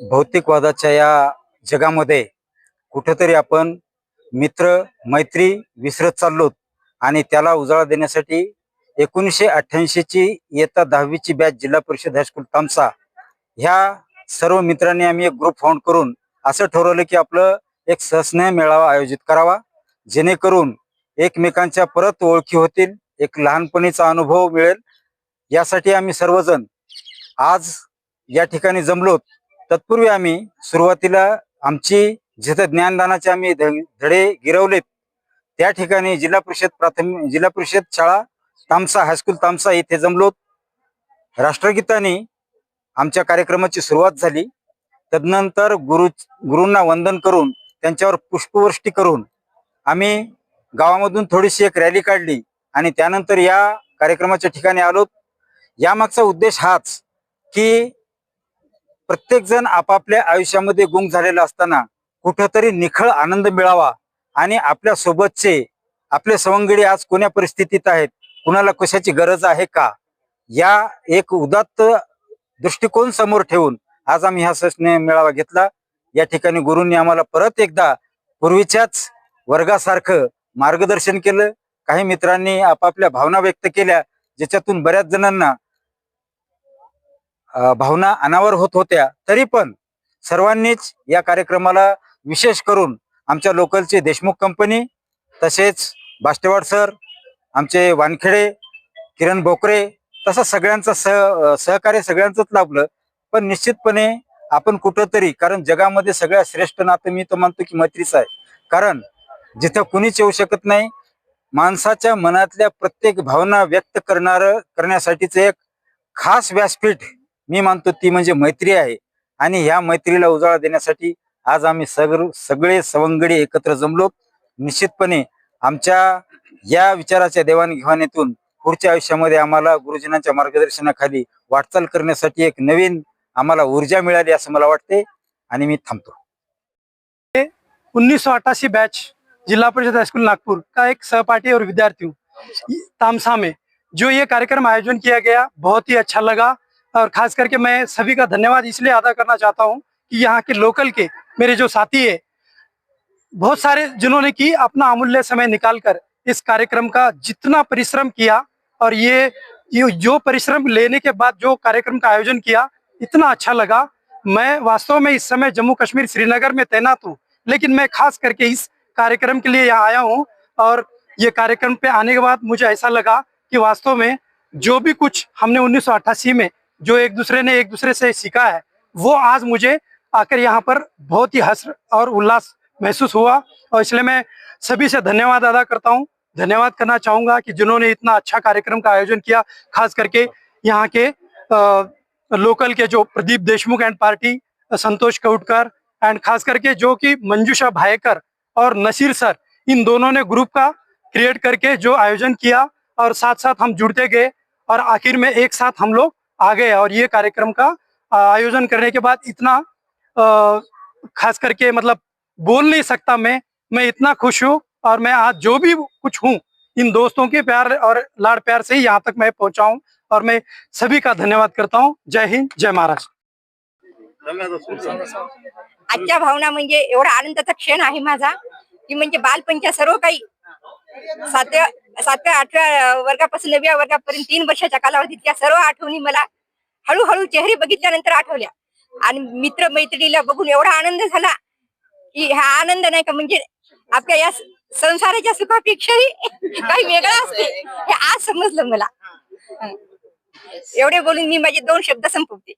भौतिकवादाच्या या जगामध्ये कुठेतरी आपण मित्र मैत्री विसरत चाललोत आणि त्याला उजाळा देण्यासाठी एकोणीसशे अठ्ठ्याऐंशीची इयत्ता दहावीची बॅच जिल्हा परिषद हायस्कूल तामसा ह्या सर्व मित्रांनी आम्ही एक ग्रुप फाउंड करून असं ठरवलं की आपलं एक सहस्नेह मेळावा आयोजित करावा जेणेकरून एकमेकांच्या परत ओळखी होतील एक लहानपणीचा अनुभव मिळेल. यासाठी आम्ही सर्वजण आज या ठिकाणी जमलोत. तत्पूर्वी आम्ही सुरुवातीला आमची जिथं ज्ञानदानाचे आम्ही ध- धडे गिरवलेत त्या ठिकाणी जिल्हा परिषद प्राथमिक जिल्हा परिषद शाळा तामसा हायस्कूल तामसा इथे जमलोत. राष्ट्रगीताने आमच्या कार्यक्रमाची सुरुवात झाली. तदनंतर गुरु गुरूंना वंदन करून त्यांच्यावर पुष्पवृष्टी करून आम्ही गावामधून थोडीशी एक रॅली काढली आणि त्यानंतर या कार्यक्रमाच्या ठिकाणी आलो यामागचा उद्देश हाच की प्रत्येक जण आपापल्या आयुष्यामध्ये गुंग झालेला असताना कुठंतरी निखळ आनंद मिळावा आणि आपल्या सोबतचे आपले सवंगडी आज कोण्या परिस्थितीत आहेत कुणाला कशाची गरज आहे का? या एक उदात्त दृष्टिकोन समोर ठेवून आज आम्ही हा सचने मेळावा घेतला. या ठिकाणी गुरूंनी आम्हाला परत एकदा पूर्वीच्याच वर्गासारखं मार्गदर्शन केलं. काही मित्रांनी आपापल्या भावना व्यक्त केल्या ज्याच्यातून बऱ्याच जणांना भावना अनावर होत होत्या तरी पण सर्वांनीच या कार्यक्रमाला विशेष करून आमच्या लोकलचे देशमुख कंपनी तसेच बाष्टेवाड सर आमचे वानखेडे किरण बोकरे तसं सगळ्यांचं सह सहकार्य सगळ्यांचंच लाभलं. पण निश्चितपणे आपण कुठंतरी कारण जगामध्ये सगळ्यात श्रेष्ठ नातं मी तर मानतो की मैत्रीच आहे. कारण जिथं कुणीच येऊ शकत नाही माणसाच्या मनातल्या प्रत्येक भावना व्यक्त करणार करण्यासाठीचं एक खास व्यासपीठ मी मानतो ती म्हणजे मैत्री आहे. आणि ह्या मैत्रीला उजाळा देण्यासाठी आज आम्ही सगळ सगळे सवंगडी एकत्र जमलो. निश्चितपणे आमच्या या विचाराच्या देवाणघेवाणीतून पुढच्या आयुष्यामध्ये आम्हाला गुरुजनांच्या मार्गदर्शनाखाली वाटचाल करण्यासाठी एक नवीन आम्हाला ऊर्जा मिळाली असं मला वाटते. आणि मी थांबतो. उन्नीस बैच जिला परिषद हाईस्कूल नागपुर का एक सहपाठी और विद्यार्थी हूँ तामसा में जो ये कार्यक्रम आयोजन किया गया बहुत ही अच्छा लगा. और खास करके मैं सभी का धन्यवाद इसलिए अदा करना चाहता हूँ कि यहाँ के लोकल के मेरे जो साथी है, बहुत सारे जिन्होंने की अपना अमूल्य समय निकालकर इस कार्यक्रम का जितना परिश्रम किया और ये ये जो परिश्रम लेने के बाद जो कार्यक्रम का आयोजन किया, इतना अच्छा लगा। मैं वास्तव में इस समय जम्मू कश्मीर श्रीनगर में तैनात हूँ, लेकिन मैं खास करके इस कार्यक्रम के लिए यहाँ आया हूँ और ये कार्यक्रम पे आने के बाद मुझे ऐसा लगा कि वास्तव में जो भी कुछ हमने उन्नीस में जो एक दूसरे ने एक दूसरे से सीखा है वो आज मुझे आकर यहाँ पर बहुत ही हर्ष और उल्लास महसूस हुआ और इसलिए मैं सभी से धन्यवाद अदा करता हूँ। धन्यवाद करना चाहूँगा कि जिन्होंने इतना अच्छा कार्यक्रम का आयोजन किया खास करके यहाँ के अ, लोकल के जो Pradeep Deshmukh and party Santosh Kautkar and खास करके जो कि मंजूषा भायकर और नसीर सर इन दोनों ने ग्रुप का क्रिएट करके जो आयोजन किया और साथ साथ हम जुड़ते गए और आखिर में एक साथ हम लोग आ गए और ये कार्यक्रम का आयोजन करने के बाद इतना खास करके मतलब बोल नहीं सकता मैं मैं इतना खुश हूँ और मैं आज जो भी कुछ हूँ, इन दोस्तों के प्यार और लाड़ प्यार से ही यहाँ तक मैं पहुँचा हूँ और मैं सभी का धन्यवाद करता हूँ। जय हिंद, जय महाराष्ट्र आजच्या भावना एवढा आनंदाचा क्षण आहे माझा, की म्हणजे सर्व सातव्या सातव्या आठव्या वर्गापासून नवव्या वर्गापर्यंत तीन वर्षाच्या कालावधीतल्या सर्व आठवणी मला हळूहळू चेहरे बघितल्यानंतर आठवल्या. आणि मित्र मैत्रिणीला बघून एवढा आनंद झाला की हा आनंद नाही का म्हणजे आपल्या या संसाराच्या सुखापेक्षाही काही वेगळा असते हे आज समजलं मला. एवढे बोलून मी माझे दोन शब्द संपवते.